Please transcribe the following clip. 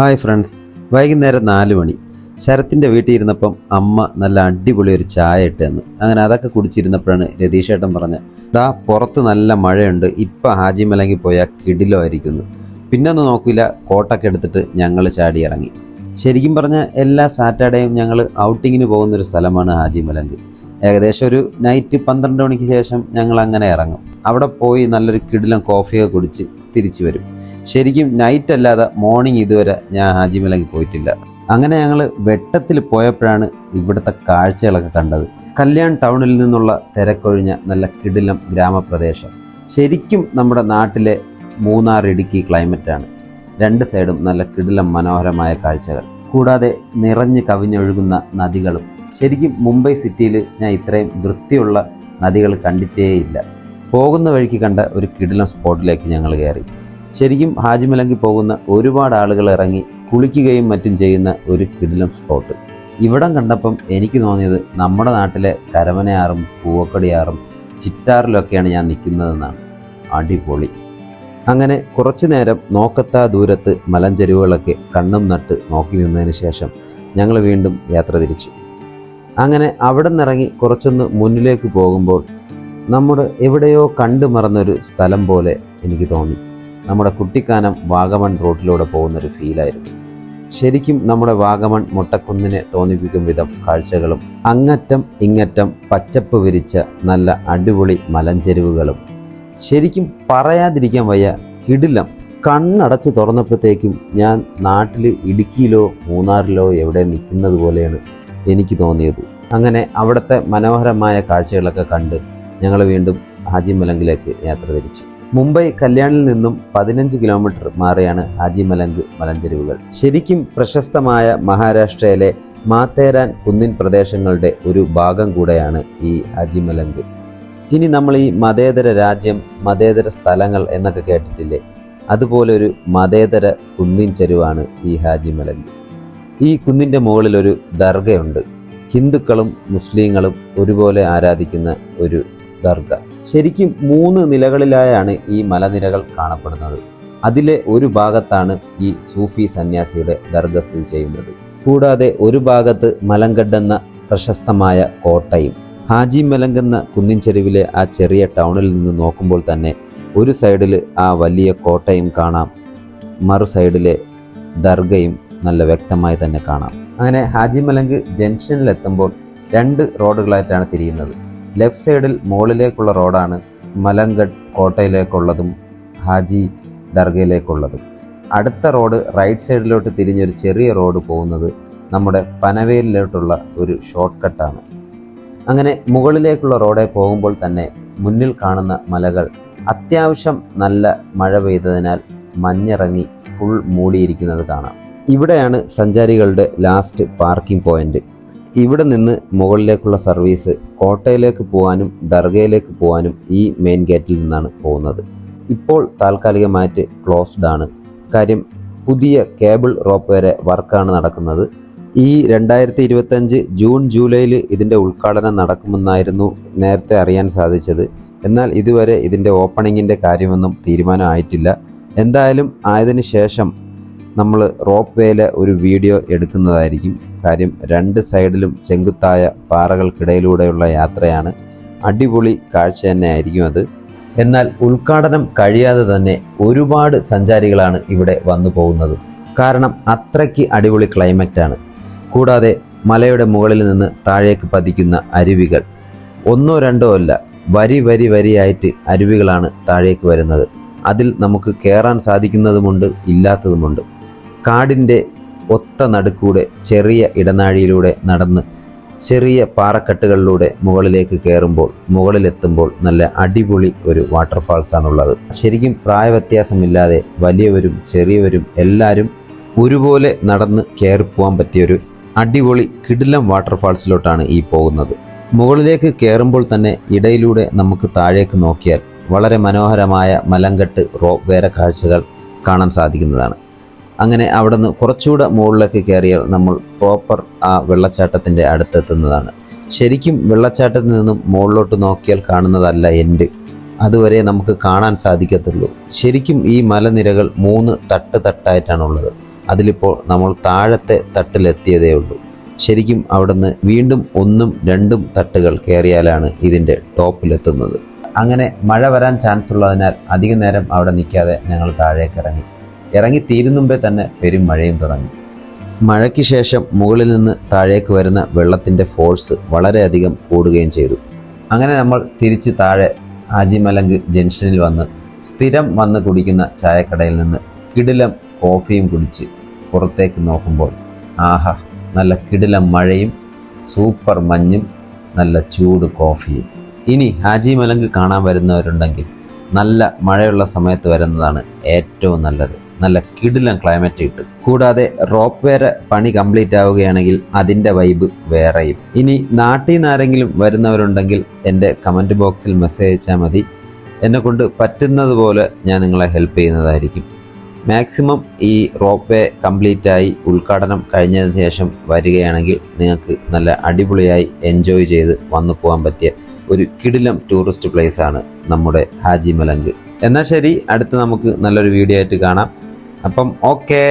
Hi friends വൈകുന്നേരം നാല് മണി. ശരത്തിന്റെ വീട്ടിൽ ഇരുന്നപ്പം അമ്മ നല്ല അടിപൊളി ഒരു ചായ ഇട്ടെന്ന്. അങ്ങനെ അതൊക്കെ കുടിച്ചിരുന്നപ്പോഴാണ് രതീഷേട്ടൻ പറഞ്ഞ ദാ പുറത്ത് നല്ല മഴയുണ്ട് ഇപ്പം ഹാജി ഹാജിമലങ്കി പോയാൽ കിടിലമായിരിക്കുന്നു. പിന്നെ ഒന്ന് നോക്കില്ല കോട്ടൊക്കെ എടുത്തിട്ട് ഞങ്ങൾ ചാടി ഇറങ്ങി. ശരിക്കും പറഞ്ഞാൽ എല്ലാ സാറ്റർഡേയും ഞങ്ങൾ ഔട്ടിങ്ങിന് പോകുന്ന ഒരു സ്ഥലമാണ് ഹാജിമലങ്ക് ഏകദേശം ഒരു നൈറ്റ് പന്ത്രണ്ട് മണിക്ക് ശേഷം ഞങ്ങൾ അങ്ങനെ ഇറങ്ങും. അവിടെ പോയി നല്ലൊരു കിടിലം കോഫിയൊക്കെ കുടിച്ച് തിരിച്ചു വരും. ശരിക്കും നൈറ്റ് അല്ലാതെ മോർണിംഗ് ഇതുവരെ ഞാൻ ഹാജിമലയ്ക്ക് പോയിട്ടില്ല. അങ്ങനെ ഞങ്ങൾ വെട്ടത്തിൽ പോയപ്പോഴാണ് ഇവിടുത്തെ കാഴ്ചകളൊക്കെ കണ്ടത്. കല്യാൺ ടൗണിൽ നിന്നുള്ള തിരക്കൊഴിഞ്ഞ നല്ല കിടിലം ഗ്രാമപ്രദേശം. ശരിക്കും നമ്മുടെ നാട്ടിലെ മൂന്നാർ ഇടുക്കി ക്ലൈമറ്റാണ് രണ്ട് സൈഡും നല്ല കിടിലം മനോഹരമായ കാഴ്ചകൾ. കൂടാതെ നിറഞ്ഞ് കവിഞ്ഞൊഴുകുന്ന നദികളും. ശരിക്കും മുംബൈ സിറ്റിയിൽ ഞാൻ ഇത്രയും വൃത്തിയുള്ള നദികൾ കണ്ടിട്ടേയില്ല. പോകുന്ന വഴിക്ക് കണ്ട ഒരു കിടിലം സ്പോട്ടിലേക്ക് ഞങ്ങൾ കയറി. ശരിക്കും ഹാജിമലങ്കി പോകുന്ന ഒരുപാട് ആളുകൾ ഇറങ്ങി കുളിക്കുകയും മറ്റും ചെയ്യുന്ന ഒരു കിടിലം സ്പോട്ട് ഇവിടം കണ്ടപ്പം എനിക്ക് തോന്നിയത് നമ്മുടെ നാട്ടിലെ കരവനയാറും പൂവക്കടിയാറും ചിറ്റാറിലൊക്കെയാണ് ഞാൻ നിൽക്കുന്നതെന്നാണ്. അടിപൊളി. അങ്ങനെ കുറച്ചു നേരം നോക്കത്താ ദൂരത്ത് മലഞ്ചെരുവുകളൊക്കെ കണ്ണും നട്ട് നോക്കി നിന്നതിന് ശേഷം ഞങ്ങൾ വീണ്ടും യാത്ര തിരിച്ചു. അങ്ങനെ അവിടെ നിന്നിറങ്ങി കുറച്ചൊന്ന് മുന്നിലേക്ക് പോകുമ്പോൾ നമ്മുടെ എവിടെയോ കണ്ടു മറന്നൊരു സ്ഥലം പോലെ എനിക്ക് തോന്നി. നമ്മുടെ കുട്ടിക്കാനം വാഗമൺ റോഡിലൂടെ പോകുന്നൊരു ഫീലായിരുന്നു. ശരിക്കും നമ്മുടെ വാഗമൺ മുട്ടക്കുന്നിനെ തോന്നിപ്പിക്കും വിധം കാഴ്ചകളും അങ്ങറ്റം ഇങ്ങറ്റം പച്ചപ്പ് വിരിച്ച നല്ല അടിപൊളി മലഞ്ചെരുവുകളും. ശരിക്കും പറയാതിരിക്കാൻ വയ്യ കിടിലം. കണ്ണടച്ച് തുറന്നപ്പോഴത്തേക്കും ഞാൻ നാട്ടിൽ ഇടുക്കിയിലോ മൂന്നാറിലോ എവിടെ നിൽക്കുന്നത് പോലെയാണ് എനിക്ക് തോന്നിയത്. അങ്ങനെ അവിടുത്തെ മനോഹരമായ കാഴ്ചകളൊക്കെ കണ്ട് ഞങ്ങൾ വീണ്ടും ഹാജിമലങ്കിലേക്ക് യാത്ര തിരിച്ചു. മുംബൈ കല്യാണിൽ നിന്നും പതിനഞ്ച് കിലോമീറ്റർ മാറിയാണ് ഹാജി ഹാജിമലങ്ക് മലഞ്ചെരുവുകൾ. ശരിക്കും പ്രശസ്തമായ മഹാരാഷ്ട്രയിലെ മാത്തേരാൻ കുന്നിൻ പ്രദേശങ്ങളുടെ ഒരു ഭാഗം കൂടെയാണ് ഈ ഹാജി ഹാജിമലങ്ക് ഇനി നമ്മൾ ഈ മതേതര രാജ്യം മതേതര സ്ഥലങ്ങൾ എന്നൊക്കെ കേട്ടിട്ടില്ലേ? അതുപോലെ ഒരു മതേതര കുന്നിൻ ചെരുവാണ് ഈ ഹാജി ഹാജിമലങ്ക് ഈ കുന്നിന്റെ മുകളിൽ ഒരു ദർഗയുണ്ട്. ഹിന്ദുക്കളും മുസ്ലിങ്ങളും ഒരുപോലെ ആരാധിക്കുന്ന ഒരു ദർഗ. ശരിക്കും മൂന്ന് നിലകളിലായാണ് ഈ മലനിരകൾ കാണപ്പെടുന്നത്. അതിലെ ഒരു ഭാഗത്താണ് ഈ സൂഫി സന്യാസിയുടെ ദർഗ സ്ഥിതി ചെയ്യുന്നത്. കൂടാതെ ഒരു ഭാഗത്ത് മലങ്കഡെന്ന പ്രശസ്തമായ കോട്ടയും ഹാജി മലങ്ക് എന്ന കുന്നിൻ ചെരുവിലെ ആ ചെറിയ ടൗണിൽ നിന്ന് നോക്കുമ്പോൾ തന്നെ ഒരു സൈഡിൽ ആ വലിയ കോട്ടയും കാണാം മറു സൈഡിലെ ദർഗയും നല്ല വ്യക്തമായി തന്നെ കാണാം. അങ്ങനെ ഹാജി മലങ്ക് ജംഗ്ഷനിലെത്തുമ്പോൾ രണ്ട് റോഡുകളായിട്ടാണ് തിരിയുന്നത്. ലെഫ്റ്റ് സൈഡിൽ മുകളിലേക്കുള്ള റോഡാണ് മലങ്കഡ് കോട്ടയിലേക്കുള്ളതും ഹാജി ദർഗയിലേക്കുള്ളതും. അടുത്ത റോഡ് റൈറ്റ് സൈഡിലോട്ട് തിരിഞ്ഞൊരു ചെറിയ റോഡ് പോകുന്നത് നമ്മുടെ പനവേലിലോട്ടുള്ള ഒരു ഷോർട്ട് കട്ടാണ് അങ്ങനെ മുകളിലേക്കുള്ള റോഡെ പോകുമ്പോൾ തന്നെ മുന്നിൽ കാണുന്ന മലകൾ അത്യാവശ്യം നല്ല മഴ പെയ്തതിനാൽ മഞ്ഞിറങ്ങി ഫുൾ മൂടിയിരിക്കുന്നത് കാണാം. ഇവിടെയാണ് സഞ്ചാരികളുടെ ലാസ്റ്റ് പാർക്കിംഗ് പോയിന്റ്. ഇവിടെ നിന്ന് മുകളിലേക്കുള്ള സർവീസ് കോട്ടയിലേക്ക് പോകാനും ദർഗയിലേക്ക് പോകാനും ഈ മെയിൻ ഗേറ്റിൽ നിന്നാണ് പോകുന്നത്. ഇപ്പോൾ താൽക്കാലികമായിട്ട് ക്ലോസ്ഡ് ആണ്. കാര്യം പുതിയ കേബിൾ റോപ്പ് വരെ വർക്കാണ് നടക്കുന്നത്. ഈ രണ്ടായിരത്തി ഇരുപത്തഞ്ച് ജൂൺ ജൂലൈയിൽ ഇതിന്റെ ഉദ്ഘാടനം നടക്കുമെന്നായിരുന്നു നേരത്തെ അറിയാൻ സാധിച്ചത്. എന്നാൽ ഇതുവരെ ഇതിന്റെ ഓപ്പണിങ്ങിന്റെ കാര്യമൊന്നും തീരുമാനമായിട്ടില്ല. എന്തായാലും ആയതിനു ശേഷം നമ്മൾ റോപ്പ് വേയിലെ ഒരു വീഡിയോ എടുക്കുന്നതായിരിക്കും. കാര്യം രണ്ട് സൈഡിലും ചെങ്കുത്തായ പാറകൾക്കിടയിലൂടെയുള്ള യാത്രയാണ് അടിപൊളി കാഴ്ച തന്നെ ആയിരിക്കും അത്. എന്നാൽ ഉദ്ഘാടനം കഴിയാതെ തന്നെ ഒരുപാട് സഞ്ചാരികളാണ് ഇവിടെ വന്നു പോകുന്നത്. കാരണം അത്രയ്ക്ക് അടിപൊളി ക്ലൈമറ്റാണ്. കൂടാതെ മലയുടെ മുകളിൽ നിന്ന് താഴേക്ക് പതിക്കുന്ന അരുവികൾ. ഒന്നോ രണ്ടോ അല്ല വരി വരി വരിയായിട്ട് അരുവികളാണ് താഴേക്ക് വരുന്നത്. അതിൽ നമുക്ക് കയറാൻ സാധിക്കുന്നതുമുണ്ട് ഇല്ലാത്തതുമുണ്ട്. കാടിന്റെ ഒത്ത നടുക്കൂടെ ചെറിയ ഇടനാഴിയിലൂടെ നടന്ന് ചെറിയ പാറക്കെട്ടുകളിലൂടെ മുകളിലേക്ക് കയറുമ്പോൾ മുകളിലെത്തുമ്പോൾ നല്ല അടിപൊളി ഒരു വാട്ടർഫാൾസ് ആണുള്ളത് ശരിക്കും പ്രായവ്യത്യാസമില്ലാതെ വലിയവരും ചെറിയവരും എല്ലാവരും ഒരുപോലെ നടന്ന് കയറിപ്പോവാൻ പറ്റിയൊരു അടിപൊളി കിടിലം വാട്ടർഫാൾസിലോട്ടാണ് ഈ പോകുന്നത്. മുകളിലേക്ക് കയറുമ്പോൾ തന്നെ ഇടയിലൂടെ നമുക്ക് താഴേക്ക് നോക്കിയാൽ വളരെ മനോഹരമായ മലങ്കട്ട് റോപ്പ് വേറെ കാഴ്ചകൾ കാണാൻ സാധിക്കുന്നതാണ്. അങ്ങനെ അവിടെ നിന്ന് കുറച്ചുകൂടെ മുകളിലേക്ക് കയറിയാൽ നമ്മൾ പ്രോപ്പർ ആ വെള്ളച്ചാട്ടത്തിന്റെ അടുത്തെത്തുന്നതാണ്. ശരിക്കും വെള്ളച്ചാട്ടത്തിൽ നിന്നും മുകളിലോട്ട് നോക്കിയാൽ കാണുന്നതല്ല എന്റെ അതുവരെ നമുക്ക് കാണാൻ സാധിക്കത്തുള്ളൂ. ശരിക്കും ഈ മലനിരകൾ മൂന്ന് തട്ട് തട്ടായിട്ടാണുള്ളത്. അതിലിപ്പോൾ നമ്മൾ താഴത്തെ തട്ടിലെത്തിയതേ ഉള്ളൂ. ശരിക്കും അവിടുന്ന് വീണ്ടും ഒന്നും രണ്ടും തട്ടുകൾ കയറിയാലാണ് ഇതിന്റെ ടോപ്പിലെത്തുന്നത്. അങ്ങനെ മഴ വരാൻ ചാൻസ് ഉള്ളതിനാൽ അധിക നേരം അവിടെ നിൽക്കാതെ ഞങ്ങൾ താഴേക്ക് ഇറങ്ങി ഇറങ്ങി തീരുന്നുമ്പേ തന്നെ പെരും മഴയും തുടങ്ങി. മഴയ്ക്ക് ശേഷം മുകളിൽ നിന്ന് താഴേക്ക് വരുന്ന വെള്ളത്തിന്റെ ഫോഴ്സ് വളരെയധികം കൂടുകയും ചെയ്തു. അങ്ങനെ നമ്മൾ തിരിച്ച് താഴെ ഹാജിമലങ്ക് ജംഗ്ഷനിൽ വന്ന് സ്ഥിരം വന്ന് കുടിക്കുന്ന ചായക്കടയിൽ നിന്ന് കിടിലം കോഫിയും കുടിച്ച് പുറത്തേക്ക് നോക്കുമ്പോൾ ആഹാ നല്ല കിടിലം മഴയും സൂപ്പർ മഞ്ഞും നല്ല ചൂട് കോഫിയും. ഇനി ഹാജി മലങ്ക് കാണാൻ വരുന്നവരുണ്ടെങ്കിൽ നല്ല മഴയുള്ള സമയത്ത് വരുന്നതാണ് ഏറ്റവും നല്ലത്. നല്ല കിടിലം ക്ലൈമറ്റ് കിട്ടും. കൂടാതെ റോപ്പ് വേറെ പണി കംപ്ലീറ്റ് ആവുകയാണെങ്കിൽ അതിന്റെ വൈബ് വേറെയും. ഇനി നാട്ടിൽ നിന്ന് ആരെങ്കിലും വരുന്നവരുണ്ടെങ്കിൽ എന്റെ കമന്റ് ബോക്സിൽ മെസ്സേജ് അയച്ചാൽ മതി. എന്നെ കൊണ്ട് പറ്റുന്നത് പോലെ ഞാൻ നിങ്ങളെ ഹെൽപ്പ് ചെയ്യുന്നതായിരിക്കും. മാക്സിമം ഈ റോപ്പ് വേ കംപ്ലീറ്റ് ആയി ഉദ്ഘാടനം കഴിഞ്ഞതിന് ശേഷം വരികയാണെങ്കിൽ നിങ്ങൾക്ക് നല്ല അടിപൊളിയായി എൻജോയ് ചെയ്ത് വന്നു പോകാൻ പറ്റിയ ഒരു കിടിലം ടൂറിസ്റ്റ് പ്ലേസ് ആണ് നമ്മുടെ ഹാജി മലങ്ക്. എന്നാൽ ശരി അടുത്ത് നമുക്ക് നല്ലൊരു വീഡിയോ ആയിട്ട് കാണാം. അപ്പം ഓക്കേ.